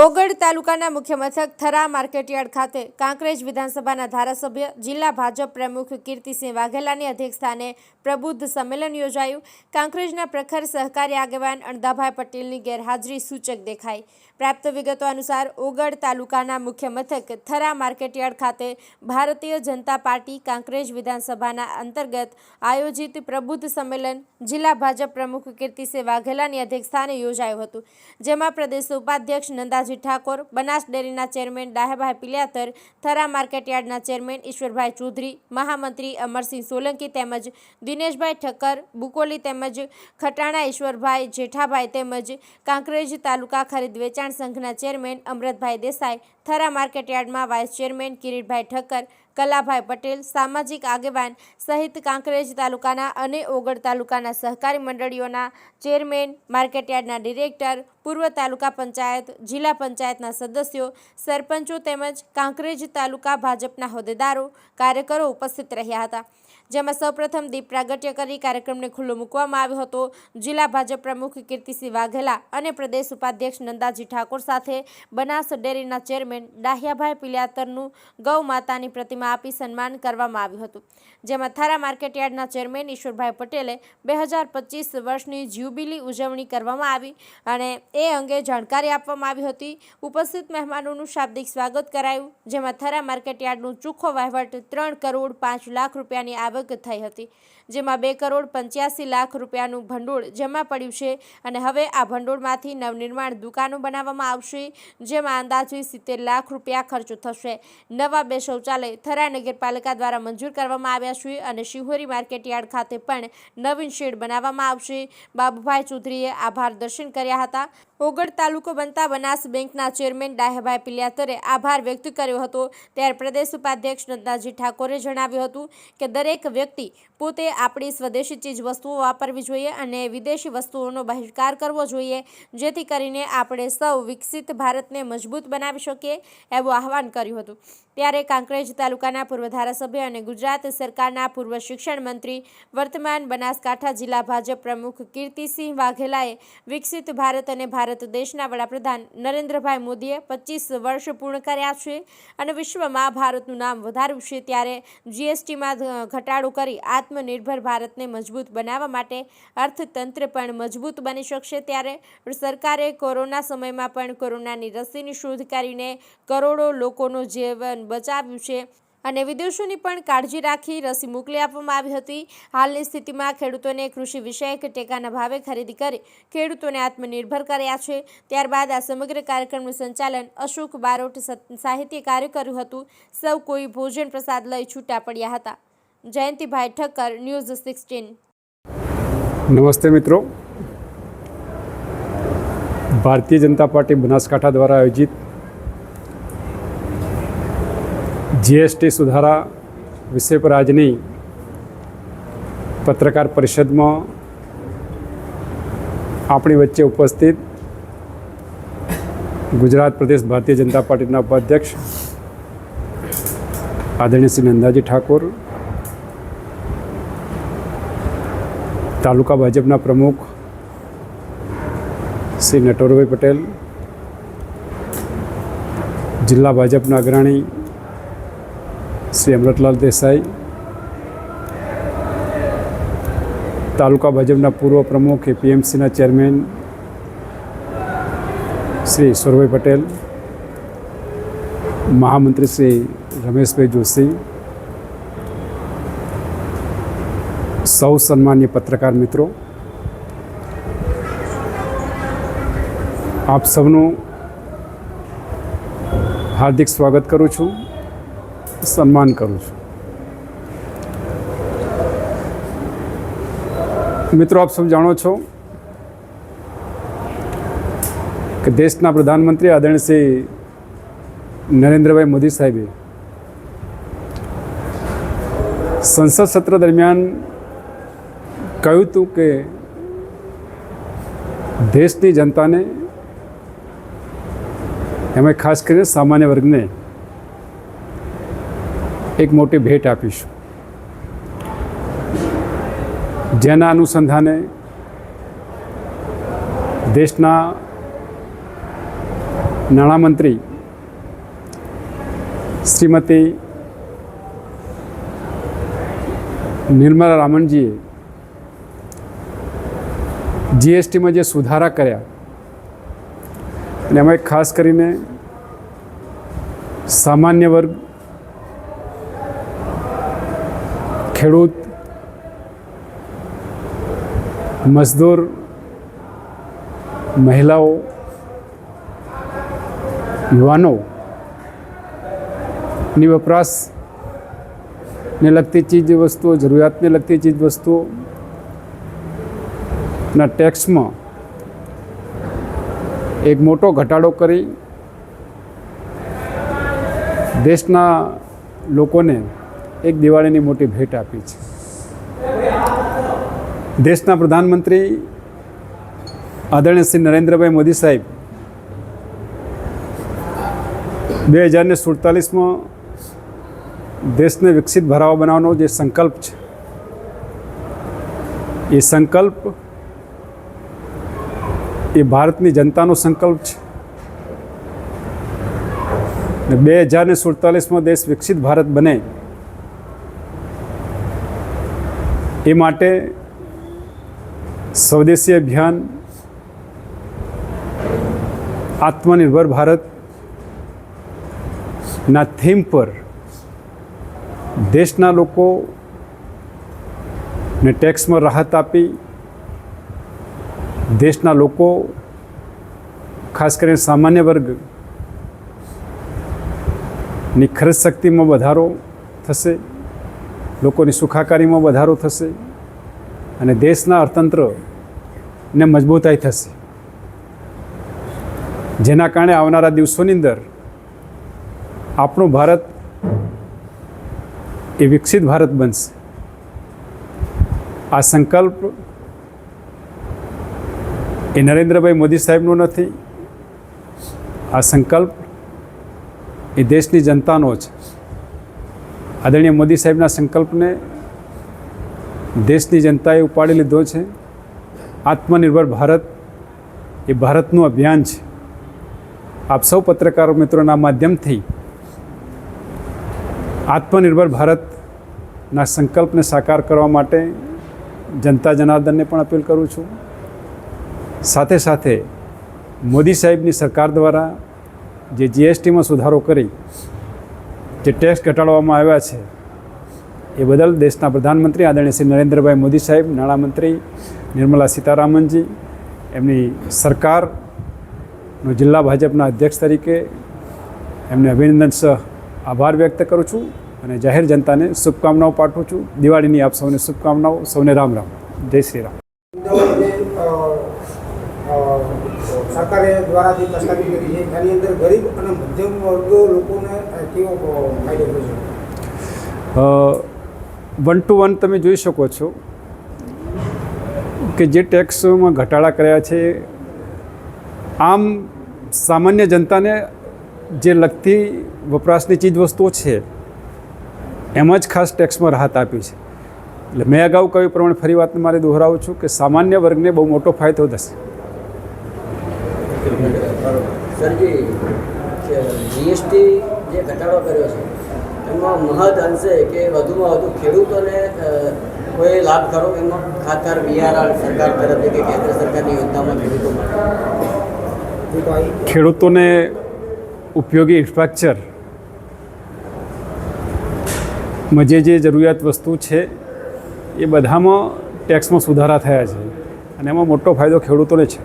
ઓગળ તાલુકાના મુખ્ય મથક થરા માર્કેટયાર્ડ ખાતે કાંકરેજ વિધાનસભાના ધારાસભ્ય, જિલ્લા ભાજપ પ્રમુખ કીર્તિસિંહ વાઘેલાની અધ્યક્ષસ્થાને પ્રબુદ્ધ સંમેલન યોજાયું. કાંકરેજના પ્રખર સહકારી આગેવાન અણદાભાઈ પટેલની ગેરહાજરી સૂચક દેખાઈ. પ્રાપ્ત વિગતો અનુસાર ઓગળ તાલુકાના મુખ્ય મથક થરા માર્કેટયાર્ડ ખાતે ભારતીય જનતા પાર્ટી કાંકરેજ વિધાનસભાના અંતર્ગત આયોજિત પ્રબુદ્ધ સંમેલન જિલ્લા ભાજપ પ્રમુખ કીર્તિસિંહ વાઘેલાની અધ્યક્ષસ્થાને યોજાયું હતું, જેમાં પ્રદેશ ઉપાધ્યક્ષ નંદાજી ઠાકોર, બનાસ ડેરીના ચેરમેન ડાહેભાઈ પિલ્યાતર, થરા માર્કેટયાર્ડના ચેરમેન ઈશ્વરભાઈ ચૌધરી, મહામંત્રી અમરસિંહ સોલંકી તેમજ દિનેશભાઈ ઠક્કર બુકોલી તેમજ ખટાણા ઈશ્વરભાઈ જેઠાભાઈ તેમજ કાંકરેજ તાલુકા ખરીદ વેચાણ સંઘના ચેરમેન અમરતભાઈ દેસાઈ, થરા માર્કેટયાર્ડમાં વાઇસ ચેરમેન કિરીટભાઈ ઠક્કર કલાભાઈ પટેલ, સામાજિક આગેવાન સહિત કાંકરેજ તાલુકાના અને ઓગળ તાલુકાના સહકારી મંડળીઓના ચેરમેન, માર્કેટયાર્ડના ડિરેક્ટર, પૂર્વ તાલુકા પંચાયત, જિલ્લા પંચાયતના સદસ્યો, સરપંચો તેમજ કાંકરેજ તાલુકા ભાજપના હોદ્દેદારો, કાર્યકરો ઉપસ્થિત રહ્યા હતા. જેમાં સૌપ્રથમ દીપ પ્રાગટ્ય કરી કાર્યક્રમને ખુલ્લો મૂકવામાં આવ્યો હતો. જિલ્લા ભાજપ પ્રમુખ કીર્તિસિંહ વાઘેલા અને પ્રદેશ ઉપાધ્યક્ષ નંદાજી ઠાકોર સાથે બનાસ ડેરીના ચેરમેન ડાહ્યાભાઈ પિલિયાતરનું ગૌ માતાની પ્રતિમા આપી સન્માન કરવામાં આવ્યું હતું. જેમાં થારા માર્કેટયાર્ડના ચેરમેન ઈશ્વરભાઈ પટેલે બે હજાર પચીસ વર્ષની જ્યુબિલી ઉજવણી કરવામાં આવી અને એ અંગે જાણકારી આપવામાં આવી હતી. ઉપસ્થિત મહેમાનોનું શાબ્દિક સ્વાગત કરાયું, જેમાં થરા માર્કેટયાર્ડનું ચોખ્ખો વહીવટ ત્રણ કરોડ પાંચ લાખ રૂપિયાની આવક થઈ હતી, જેમાં બે કરોડ પંચ્યાસી લાખ રૂપિયાનું ભંડોળ જમા પડ્યું છે અને હવે આ ભંડોળમાંથી નવનિર્માણ દુકાનો બનાવવામાં આવશે, જેમાં અંદાજે સિત્તેર લાખ રૂપિયા ખર્ચો થશે. નવા બે શૌચાલય થરા નગરપાલિકા દ્વારા મંજૂર કરવામાં આવ્યા છે અને શિહોરી માર્કેટયાર્ડ ખાતે પણ નવીન શેડ બનાવવામાં આવશે. બાબુભાઈ ચૌધરીએ આભાર દર્શન કર્યા હતા. ઓગળ તાલુકો બનતા બનાસ બેંકના ચેરમેન ડાહ્યાભાઈ પિલ્યાતરે આભાર વ્યક્ત કર્યો હતો. ત્યારે પ્રદેશ ઉપાધ્યક્ષ નંદાજી ઠાકોરે જણાવ્યું હતું કે દરેક વ્યક્તિ પોતે આપણી સ્વદેશી ચીજ વસ્તુઓ વાપરવી જોઈએ અને વિદેશી વસ્તુઓનો બહિષ્કાર કરવો જોઈએ, જેથી કરીને આપણે સૌ વિકસિત ભારતને મજબૂત બનાવી શકીએ એવું આહવાન કર્યું હતું. ત્યારે કાંકરેજ તાલુકાના પૂર્વ ધારાસભ્ય અને ગુજરાત સરકારના પૂર્વ શિક્ષણ મંત્રી વર્તમાન બનાસકાંઠા જિલ્લા ભાજપ પ્રમુખ કીર્તિસિંહ વાઘેલાએ વિકસિત ભારત અને ભારત દેશના વડાપ્રધાન નરેન્દ્રભાઈ મોદીએ પચીસ વર્ષ પૂર્ણ કર્યા છે અને વિશ્વમાં ભારતનું નામ વધાર્યું છે ત્યારે જીએસટીમાં ઘટાડો કરી આત્મનિર્ભર ભારતને મજબૂત બનાવવા માટે અર્થતંત્ર પણ મજબૂત બની શકશે ત્યારે સરકારે કોરોના સમયમાં પણ કોરોનાની રસીની શોધ કરીને કરોડો લોકોનું જીવન બચાવ્યું છે. અને વિદેશોની પણ કાળજી રાખી રસી મોકલી આપવામાં આવી હતી. હાલની સ્થિતિમાં ખેડૂતોને કૃષિ વિષયક ટેકાના ભાવે ખરીદી કરી ખેડૂતોને આત્મનિર્ભર કર્યા છે. ત્યારબાદ આ સમગ્ર કાર્યક્રમનું સંચાલન અશોક બારોટ સાહિત્યકારે કર્યું હતું. સૌ કોઈ ભોજન પ્રસાદ લઈ છૂટા પડ્યા હતા. Jayantibhai Thakkar, news sixteen. નમસ્તે મિત્રો. ભારતીય જનતા પાર્ટી બનાસકાંઠા દ્વારા આયોજિત જીએસટી સુધારા વિષય પર આજની પત્રકાર પરિષદમાં આપણી વચ્ચે ઉપસ્થિત ગુજરાત પ્રદેશ ભારતીય જનતા પાર્ટીના ઉપાધ્યક્ષ આદરણીય શ્રી નંદાજી ઠાકોર, તાલુકા ભાજપના પ્રમુખ શ્રી નટોરભાઈ પટેલ, જિલ્લા ભાજપના અગ્રણી શ્રી અમૃતલાલ દેસાઈ, તાલુકા ભાજપના પૂર્વ પ્રમુખ એપીએમસીના ચેરમેન શ્રી ઈશ્વરભાઈ પટેલ, મહામંત્રી શ્રી રમેશભાઈ જોશી, સૌ સન્માન્ય પત્રકાર મિત્રો, આપ સૌનું હાર્દિક સ્વાગત કરું છું. સન્માન કરું છું. મિત્રો, આપ સૌ જાણો છો કે દેશના પ્રધાનમંત્રી આદરણીય શ્રી નરેન્દ્રભાઈ મોદી સાહેબે સંસદ સત્ર દરમિયાન કહ્યું હતું કે દેશની જનતાને, એમાં ખાસ કરીને સામાન્ય વર્ગને એક મોટી ભેટ આપીશું. જેના અનુસંધાને દેશના નાણામંત્રી શ્રીમતી નિર્મલા રામનજીએ જીએસટીમાં જે સુધારા કર્યા, અને એમાં ખાસ કરીને સામાન્ય વર્ગ ખેડૂત, મજદૂર, મહિલાઓ, યુવાનો ની વપરાશને લગતી ચીજ વસ્તુઓ, જરૂરિયાતને લગતી ચીજ વસ્તુઓ ના ટેક્સમાં એક મોટો ઘટાડો કરી દેશના લોકોને એક દિવાળીની મોટી ભેટ આપી છે. દેશના પ્રધાનમંત્રી આદરણીય શ્રી નરેન્દ્રભાઈ મોદી સાહેબ, બે હજારને સુડતાલીસમાં દેશને વિકસિત ભરાવો બનાવવાનો જે સંકલ્પ છે, એ સંકલ્પ એ ભારતની જનતાનો સંકલ્પ છે. બે હજારને સુડતાલીસમાં દેશ વિકસિત ભારત બને એ માટે સ્વદેશી અભિયાન, આત્મનિર્ભર ભારત ના થીમ પર દેશના લોકો ને ટેક્સમાં રાહત આપી, દેશના લોકો, ખાસ કરીને સામાન્ય વર્ગની ખરીદ શક્તિમાં વધારો થશે. લોકોની સુખાકારીમાં વધારો થશે અને દેશના અર્થતંત્રને મજબૂતાઈ થશે. જેના કારણે આવનારા દિવસોની અંદર આપણું ભારત એ વિકસિત ભારત બનશે. આ સંકલ્પ એ નરેન્દ્રભાઈ મોદી સાહેબનો નથી. આ સંકલ્પ એ દેશની જનતાનો છે. આદરણીય મોદી સાહેબના સંકલ્પને દેશની જનતાએ ઉપાડી લીધો છે. આત્મનિર્ભર ભારત એ ભારતનું અભિયાન છે. આપ સૌ પત્રકારો મિત્રોના માધ્યમથી આત્મનિર્ભર ભારતના સંકલ્પને સાકાર કરવા માટે જનતા જનાર્દનને પણ અપીલ કરું છું. સાથે સાથે મોદી સાહેબની સરકાર દ્વારા જે જીએસટીમાં સુધારો કરી જે ટેક્સ ઘટાડવામાં આવ્યા છે એ બદલ દેશના પ્રધાનમંત્રી આદરણીય શ્રી નરેન્દ્રભાઈ મોદી સાહેબ નાણામંત્રી નિર્મલા સીતારામનજી એમની સરકારનો જિલ્લા ભાજપના અધ્યક્ષ તરીકે એમને અભિનંદન સહ આભાર વ્યક્ત કરું છું અને જાહેર જનતાને શુભકામનાઓ પાઠવું છું દિવાળીની આપ સૌને શુભકામનાઓ સૌને રામ રામ જય શ્રી રામ સરકારે દ્વારા જે પ્રસ્તાવિત કરી છે એની અંદર ગરીબ અને મધ્યમ વર્ગ લોકોને કેવો વન ટુ વન તમે જોઈ શકો છો કે જે ટેક્સમાં ઘટાડા કર્યા છે આમ સામાન્ય જનતાને જે લગતી વપરાશની ચીજવસ્તુઓ છે એમાં જ ખાસ ટેક્સમાં રાહત આપી છે. એટલે મેં અગાઉ કહ્યું પ્રમાણે ફરી વાત મારે દોહરાવું છું કે સામાન્ય વર્ગને બહુ મોટો ફાયદો થશે. જીએસટી જે ઘટાડો કર્યો છે એમાં મહદ અંશે કે વધુમાં વધુ ખેડૂતોને કોઈ લાભ ખરો એમાં? ખાતર બિયારણ સરકાર તરફથી કે કેન્દ્ર સરકારની યોજનામાં ખેડૂતો માટે? ખેડૂતોને ઉપયોગી ઇન્ફ્રાસ્ટ્રક્ચરમાં જે જે જરૂરિયાત વસ્તુ છે એ બધામાં ટેક્સમાં સુધારા થયા છે. અને એમાં મોટો ફાયદો ખેડૂતોને છે.